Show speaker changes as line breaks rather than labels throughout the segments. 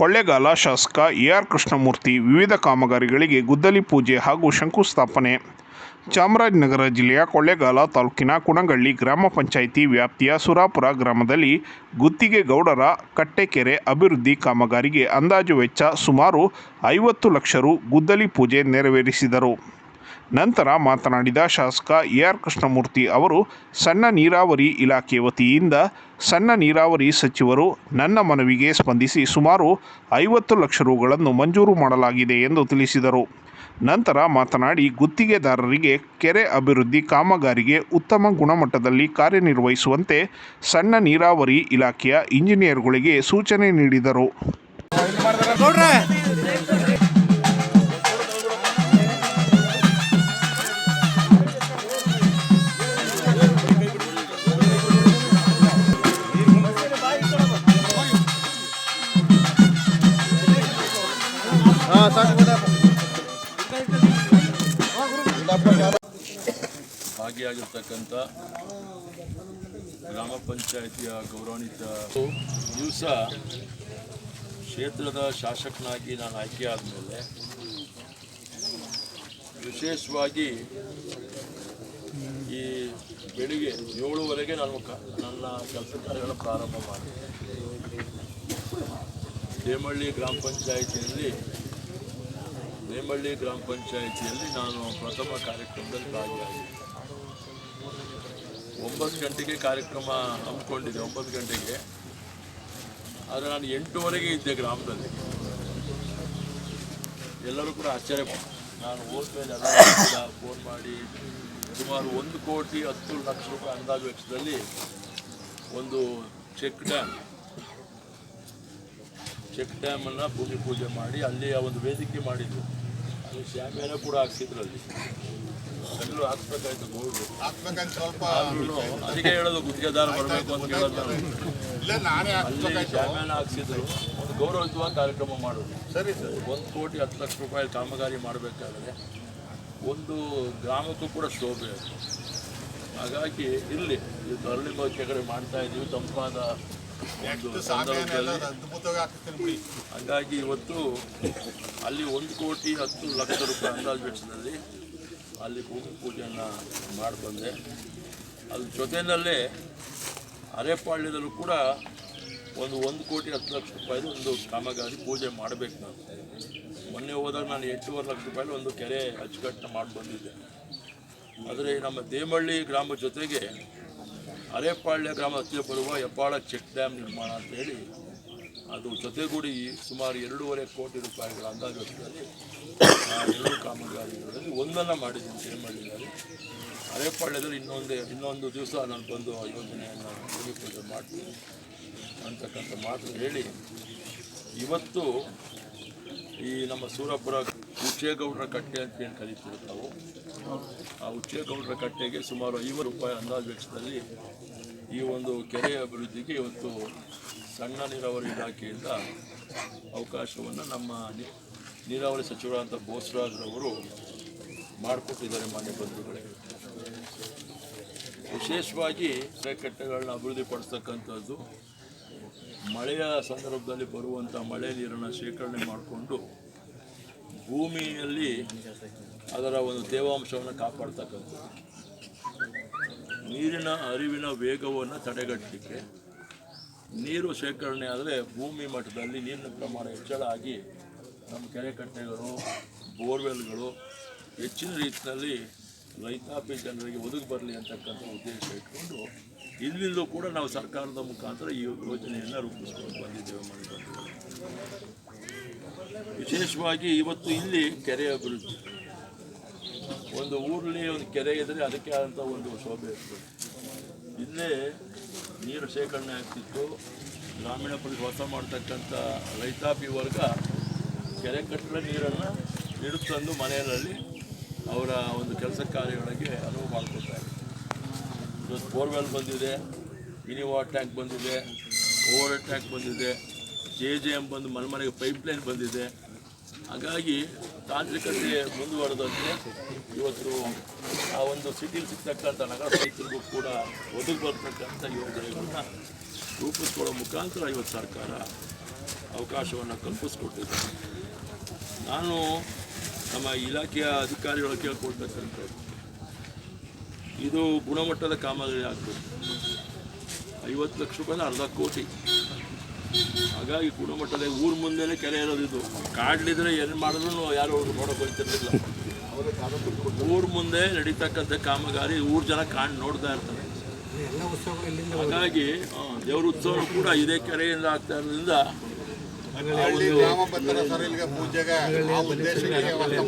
ಕೊಳ್ಳೇಗಾಲ, ಶಾಸಕ A R Krishnamurthy, ವಿವಿಧ ಕಾಮಗಾರಿಗಳಿಗೆ ಗುದ್ದಲಿ ಪೂಜೆ ಹಾಗೂ ಶಂಕುಸ್ಥಾಪನೆ. ಚಾಮರಾಜನಗರ ಜಿಲ್ಲೆಯ ಕೊಳ್ಳೇಗಾಲ ತಾಲೂಕಿನ ಕುಣಗಳ್ಳಿ ಗ್ರಾಮ ಪಂಚಾಯಿತಿ ವ್ಯಾಪ್ತಿಯ ಸುರಾಪುರ ಗ್ರಾಮದಲ್ಲಿ ಗುತ್ತಿಗೆಗೌಡರ ಕಟ್ಟೆಕೆರೆ ಅಭಿವೃದ್ಧಿ ಕಾಮಗಾರಿಗೆ ಅಂದಾಜು ವೆಚ್ಚ ಸುಮಾರು ಐವತ್ತು ಲಕ್ಷ ರು ಗುದ್ದಲಿ ಪೂಜೆ ನೆರವೇರಿಸಿದರು. ನಂತರ ಮಾತನಾಡಿದ ಶಾಸಕ ಎ ಆರ್ ಕೃಷ್ಣಮೂರ್ತಿ ಅವರು, ಸಣ್ಣ ನೀರಾವರಿ ಇಲಾಖೆ ವತಿಯಿಂದ ಸಣ್ಣ ನೀರಾವರಿ ಸಚಿವರು ನನ್ನ ಮನವಿಗೆ ಸ್ಪಂದಿಸಿ ಸುಮಾರು ಐವತ್ತು ಲಕ್ಷ ರುಗಳನ್ನು ಮಂಜೂರು ಮಾಡಲಾಗಿದೆ ಎಂದು ತಿಳಿಸಿದರು. ನಂತರ ಮಾತನಾಡಿ, ಗುತ್ತಿಗೆದಾರರಿಗೆ ಕೆರೆ ಅಭಿವೃದ್ಧಿ ಕಾಮಗಾರಿಗೆ ಉತ್ತಮ ಗುಣಮಟ್ಟದಲ್ಲಿ ಕಾರ್ಯನಿರ್ವಹಿಸುವಂತೆ ಸಣ್ಣ ನೀರಾವರಿ ಇಲಾಖೆಯ ಇಂಜಿನಿಯರ್ಗಳಿಗೆ ಸೂಚನೆ ನೀಡಿದರು.
ಭಾಗಿಯಾಗಿರ್ತಕ್ಕಂಥ ಗ್ರಾಮ ಪಂಚಾಯಿತಿಯ ಗೌರವಾನ್ವಿತ ದಿವಸ ಕ್ಷೇತ್ರದ ಶಾಸಕನಾಗಿ ನಾನು ಆಯ್ಕೆ ಆದಮೇಲೆ ವಿಶೇಷವಾಗಿ ಈ ಬೆಳಿಗ್ಗೆ ಏಳುವರೆಗೆ ನಾನು ಕ, ನನ್ನ ಕೆಲಸ ಕಾರ್ಯಗಳ ಪ್ರಾರಂಭ ಮಾಡಿದೆ. ನೇಮಳ್ಳಿ ಗ್ರಾಮ ಪಂಚಾಯಿತಿಯಲ್ಲಿ, ನೇಮಳ್ಳಿ ಗ್ರಾಮ ಪಂಚಾಯಿತಿಯಲ್ಲಿ ನಾನು ಪ್ರಥಮ ಕಾರ್ಯಕ್ರಮದಲ್ಲಿ ಭಾಗಿಯಾಗಿದ್ದೆ. ಒಂಬತ್ತು ಗಂಟೆಗೆ ಕಾರ್ಯಕ್ರಮ ಹಮ್ಮಿಕೊಂಡಿದ್ದೆ ಒಂಬತ್ತು ಗಂಟೆಗೆ. ಆದರೆ ನಾನು ಎಂಟೂವರೆಗೆ ಇದ್ದೆ ಗ್ರಾಮದಲ್ಲಿ. ಎಲ್ಲರೂ ಕೂಡ ಆಶ್ಚರ್ಯ. ನಾನು ಹೋದ್ಮೇಲೆ ಫೋನ್ ಮಾಡಿ. ಸುಮಾರು ಒಂದು ಕೋಟಿ, ಹತ್ತು ಲಕ್ಷ ರೂಪಾಯಿ ಅಂದಾಜು ವೆಚ್ಚದಲ್ಲಿ ಒಂದು ಚೆಕ್ ಡ್ಯಾಮ್. ಚೆಕ್ ಡ್ಯಾಮನ್ನು ಭೂಮಿ ಪೂಜೆ ಮಾಡಿ ಅಲ್ಲಿ ಒಂದು ವೇದಿಕೆ ಮಾಡಿದ್ರು. ಅಲ್ಲಿ ಶಾಮಿಯಾನ ಕೂಡ ಹಾಕ್ಸಿದ್ರು ಅಲ್ಲಿ. ಎಲ್ಲರೂ ಹಾಕ್ಬೇಕಾಯ್ತು ಗೌಡ್ರು
ಹಾಕ್ಬೇಕಂತ ಸ್ವಲ್ಪ
ಅದಕ್ಕೆ ಹೇಳೋದು ಗುತ್ತಿಗೆದಾರ ಬರಬೇಕು ಅಂತ ಹೇಳೋದು.
ಇಲ್ಲ ನಾನೇ ಹಾಕ್ಬೇಕಾಯ್ತು
ಶಾಮಿಯಾನ ಹಾಕ್ಸಿದ್ರು. ಒಂದು ಗೌರವಯುತವಾಗಿ ಕಾರ್ಯಕ್ರಮ ಮಾಡೋದು.
ಸರಿ ಸರ್.
ಒಂದು ಕೋಟಿ ಹತ್ತು ಲಕ್ಷ ರೂಪಾಯಿ ಕಾಮಗಾರಿ ಮಾಡಬೇಕಾದ್ರೆ ಒಂದು ಗ್ರಾಮಕ್ಕೂ ಕೂಡ ಶೋಭೆ ಹಾಗಾಗಿ ಇರಲಿ ಇವತ್ತು ಅರಳಿ ಕೆಗಡೆ ಮಾಡ್ತಾ ಇದ್ದೀವಿ. ತಂಪಾದ ಹಾಗಾಗಿ ಇವತ್ತು ಅಲ್ಲಿ ಒಂದು ಕೋಟಿ ಹತ್ತು ಲಕ್ಷ ರೂಪಾಯಿ ಅಂದಾಜು ವೆಚ್ಚದಲ್ಲಿ ಅಲ್ಲಿ ಭೂಮಿ ಪೂಜೆಯನ್ನು ಮಾಡಿ ಬಂದೆ. ಅದ್ರ ಜೊತೆಯಲ್ಲೇ ಅರೆಪಾಳ್ಯದಲ್ಲೂ ಕೂಡ ಒಂದು ಒಂದು ಕೋಟಿ ಹತ್ತು ಲಕ್ಷ ರೂಪಾಯಿದು ಒಂದು ಕಾಮಗಾರಿ ಪೂಜೆ ಮಾಡಬೇಕು ನಾನು. ಮೊನ್ನೆ ಹೋದಾಗ ನಾನು ಎಂಟೂವರೆ ಲಕ್ಷ ರೂಪಾಯಿ ಒಂದು ಕೆರೆ ಅಚ್ಚುಕಟ್ಟು ಮಾಡಿ ಬಂದಿದ್ದೆ. ಆದರೆ ನಮ್ಮ ದೇಮಳ್ಳಿ ಗ್ರಾಮ ಜೊತೆಗೆ ಅರೆಪಾಳ್ಯ ಗ್ರಾಮ ಹತ್ತಿರ ಬರುವ ಹೆಬ್ಬಾಳ ಚೆಕ್ ಡ್ಯಾಮ್ ನಿರ್ಮಾಣ ಅಂತೇಳಿ ಅದು ಜೊತೆಗೂಡಿ ಸುಮಾರು ಎರಡೂವರೆ ಕೋಟಿ ರೂಪಾಯಿಗಳ ಅಂದಾಜು ಎರಡು ಕಾಮಗಾರಿಗಳಲ್ಲಿ ಒಂದನ್ನು ಮಾಡಿದ್ದೀನಿ ಅದೇ ಅರೆಪಾಳ್ಯದಲ್ಲಿ ಇನ್ನೊಂದು ಇನ್ನೊಂದು ದಿವಸ ನಾನು ಬಂದು ಆ ಯೋಜನೆಯನ್ನು ಪೂಜೆ ಮಾಡ್ತೀನಿ ಅಂತಕ್ಕಂಥ ಮಾತು ಹೇಳಿ ಇವತ್ತು ಈ ನಮ್ಮ ಸೂರಪುರ ಉಚ್ಚೇಗೌಡರ ಕಟ್ಟೆ ಅಂತ ಏನು ಕರಿತೀವಿ ನಾವು ಆ ಉಚ್ಚೇಗೌಡರ ಕಟ್ಟೆಗೆ ಸುಮಾರು ಐವತ್ತು ರೂಪಾಯಿ ಅಂದಾಜು ವೆಚ್ಚದಲ್ಲಿ ಈ ಒಂದು ಕೆರೆ ಅಭಿವೃದ್ಧಿಗೆ ಇವತ್ತು ಸಣ್ಣ ನೀರಾವರಿ ಇಲಾಖೆಯಿಂದ ಅವಕಾಶವನ್ನು ನಮ್ಮ ನೀರಾವರಿ ಸಚಿವರಾದಂಥ ಬೋಸರಾಜ್ರವರು ಮಾಡಿಕೊಟ್ಟಿದ್ದಾರೆ ಮಾನ್ಯ ಬಂಧುಗಳೇ. ವಿಶೇಷವಾಗಿ ಕಟ್ಟೆಗಳನ್ನ ಅಭಿವೃದ್ಧಿಪಡಿಸ್ತಕ್ಕಂಥದ್ದು ಮಳೆಯ ಸಂದರ್ಭದಲ್ಲಿ ಬರುವಂಥ ಮಳೆ ನೀರನ್ನು ಶೇಖರಣೆ ಮಾಡಿಕೊಂಡು ಭೂಮಿಯಲ್ಲಿ ಅದರ ಒಂದು ತೇವಾಂಶವನ್ನು ಕಾಪಾಡ್ತಕ್ಕಂಥದ್ದು. ನೀರಿನ ಅರಿವಿನ ವೇಗವನ್ನು ತಡೆಗಟ್ಟಲಿಕ್ಕೆ ನೀರು ಶೇಖರಣೆ ಆದರೆ ಭೂಮಿ ಮಟ್ಟದಲ್ಲಿ ನೀರಿನ ಪ್ರಮಾಣ ಹೆಚ್ಚಳ ಆಗಿ ನಮ್ಮ ಕೆರೆ ಕಟ್ಟೆಗಳು, ಬೋರ್ವೆಲ್ಗಳು ಹೆಚ್ಚಿನ ರೀತಿಯಲ್ಲಿ ರೈತಾಪಿ ಜನರಿಗೆ ಒದಗಿ ಬರಲಿ ಅಂತಕ್ಕಂಥ ಉದ್ದೇಶ ಇಟ್ಕೊಂಡು ಇಲ್ಲಿಂದಲೂ ಕೂಡ ನಾವು ಸರ್ಕಾರದ ಮುಖಾಂತರ ಈ ಯೋಜನೆಯನ್ನು ರೂಪಿಸ್ಕೊಂಡು ಬಂದಿದ್ದೇವೆ ಮಾಡಿಕೊಂಡು ವಿಶೇಷವಾಗಿ ಇವತ್ತು ಇಲ್ಲಿ ಕೆರೆ ಅಭಿವೃದ್ಧಿ. ಒಂದು ಊರಲ್ಲಿ ಒಂದು ಕೆರೆ ಇದ್ದರೆ ಅದಕ್ಕೆ ಆದಂಥ ಒಂದು ಶೋಭೆ ಇರ್ತದೆ. ಇಲ್ಲೇ ನೀರು ಶೇಖರಣೆ ಆಗ್ತಿತ್ತು. ಗ್ರಾಮೀಣ ಪ್ರದೇಶ ವಾಸ ಮಾಡ್ತಕ್ಕಂಥ ರೈತಾಪಿ ವರ್ಗ ಕೆರೆ ಕಟ್ಟಡ ನೀರನ್ನು ನೀಡುತ್ತಂದು ಮನೆಯಲ್ಲಿ ಅವರ ಒಂದು ಕೆಲಸ ಕಾರ್ಯಗಳಿಗೆ ಅನುವು ಮಾಡಿಕೊಡ್ತಾರೆ. ಇವತ್ತು ಬೋರ್ವೆಲ್ ಬಂದಿದೆ ಇನಿವಾ ಟ್ಯಾಂಕ್ ಬಂದಿದೆ ಓವರ್ ಟ್ಯಾಂಕ್ ಬಂದಿದೆ, ಜೆ ಜೆ ಎಂ ಬಂದು ಮನೆ ಮನೆಗೆ ಪೈಪ್ ಲೈನ್ ಬಂದಿದೆ. ಹಾಗಾಗಿ ತಾಂತ್ರಿಕತೆ ಮುಂದುವರೆದಂತೆ ಇವತ್ತು ಆ ಒಂದು ಸಿಟಿಲಿ ಸಿಗ್ತಕ್ಕಂಥ ನಗರ ರೈತರಿಗೂ ಕೂಡ ಒದಗಿ ಬರ್ತಕ್ಕಂಥ ಯೋಜನೆಗಳನ್ನ ರೂಪಿಸ್ಕೊಳ್ಳೋ ಮುಖಾಂತರ ಇವತ್ತು ಸರ್ಕಾರ ಅವಕಾಶವನ್ನು ಕಲ್ಪಿಸ್ಕೊಟ್ಟಿದ್ದಾರೆ ನಾನು ನಮ್ಮ ಇಲಾಖೆಯ ಅಧಿಕಾರಿಗಳು ಕೇಳ್ಕೊಳ್ಬೇಕಂತ ಇದು ಗುಣಮಟ್ಟದ ಕಾಮಗಾರಿ ಆಗ್ತದೆ ಐವತ್ತು ಲಕ್ಷ ರೂಪಾಯಿ ಅರ್ಧ ಕೋಟಿ. ಹಾಗಾಗಿ ಗುಣಮಟ್ಟದ ಊರ ಮುಂದೆನೇ ಕೆರೆ ಇರೋದು ಇದು. ಕಾಡ್ಲಿದ್ರೆ ಏನು ಮಾಡಿದ್ರು ಯಾರು ಅವ್ರು ನೋಡೋಕೆ ಹೋಗ್ತಿರ್ಲಿಲ್ಲ ಊರ ಮುಂದೆ ನಡೀತಕ್ಕಂಥ ಕಾಮಗಾರಿ ಊರು ಜನ ಕಾಣ್ ನೋಡ್ತಾ ಇರ್ತಾರೆ. ಹಾಗಾಗಿ ದೇವ್ರ ಉತ್ಸವ ಕೂಡ ಇದೇ ಕೆರೆಯಿಂದ ಆಗ್ತಾ ಇರೋದ್ರಿಂದ
ಹಳ್ಳಿ ಗ್ರಾಮ ಸರ್ ಇಲ್ಲಿಗೆ ಪೂಜೆಗೆ ಆ ಉದ್ದೇಶಕ್ಕೆ ವ್ಯವಸ್ಥೆ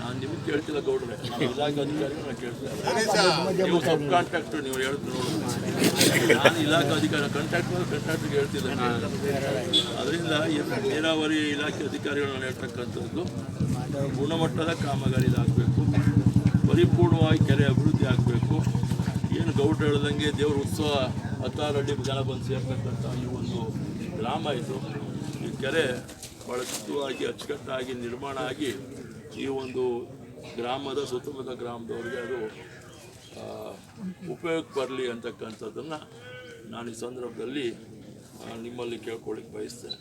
ನಾನು ನಿಮಗೆ ಕೇಳ್ತಿಲ್ಲ ಗೌಡ್ರೆ. ನಾನು ಇಲಾಖೆ ಅಧಿಕಾರಿಗಳು ನಾನು
ಕೇಳ್ತಿಲ್ಲ.
ನೀವು ಸಬ್ ಕಾಂಟ್ರಾಕ್ಟರ್ ನೀವು ನೋಡು. ನಾನು ಇಲಾಖೆ ಅಧಿಕಾರಿ ಕಾಂಟ್ರಾಕ್ಟ್ ಮೇಲೆ ಕಾಂಟ್ರಾಕ್ಟ್ಗೆ ಹೇಳ್ತಿದ್ದೇನೆ ಅದರಿಂದ ಈ ನೀರಾವರಿ ಇಲಾಖೆ ಅಧಿಕಾರಿಗಳು ನಾನು ಹೇಳ್ತಕ್ಕಂಥದ್ದು ಗುಣಮಟ್ಟದ ಕಾಮಗಾರಿ ಆಗಬೇಕು ಪರಿಪೂರ್ಣವಾಗಿ ಕೆರೆ ಅಭಿವೃದ್ಧಿ ಆಗಬೇಕು. ಏನು ಗೌಡ್ರು ಹೇಳ್ದಂಗೆ ದೇವ್ರ ಉತ್ಸವ ಹತ್ತಾರು ಅಡಿ ಜನ ಬಂದು ಸೇರ್ತಕ್ಕಂಥ ಈ ಒಂದು ಗ್ರಾಮ ಇದು. ಈ ಕೆರೆ ಶುದ್ಧವಾಗಿ, ಅಚ್ಚುಕಟ್ಟಾಗಿ, ನಿರ್ಮಾಣ ಆಗಿ ಈ ಒಂದು ಗ್ರಾಮದ, ಸುತ್ತಮುತ್ತ ಗ್ರಾಮದವರಿಗೆ ಅದು ಉಪಯೋಗಕ್ಕೆ ಬರಲಿ ಅಂತಕ್ಕಂಥದ್ದನ್ನು ನಾನು ಈ ಸಂದರ್ಭದಲ್ಲಿ ನಿಮ್ಮಲ್ಲಿ ಕೇಳ್ಕೊಳ್ಳಿಕ್ಕೆ ಬಯಸ್ತೇನೆ.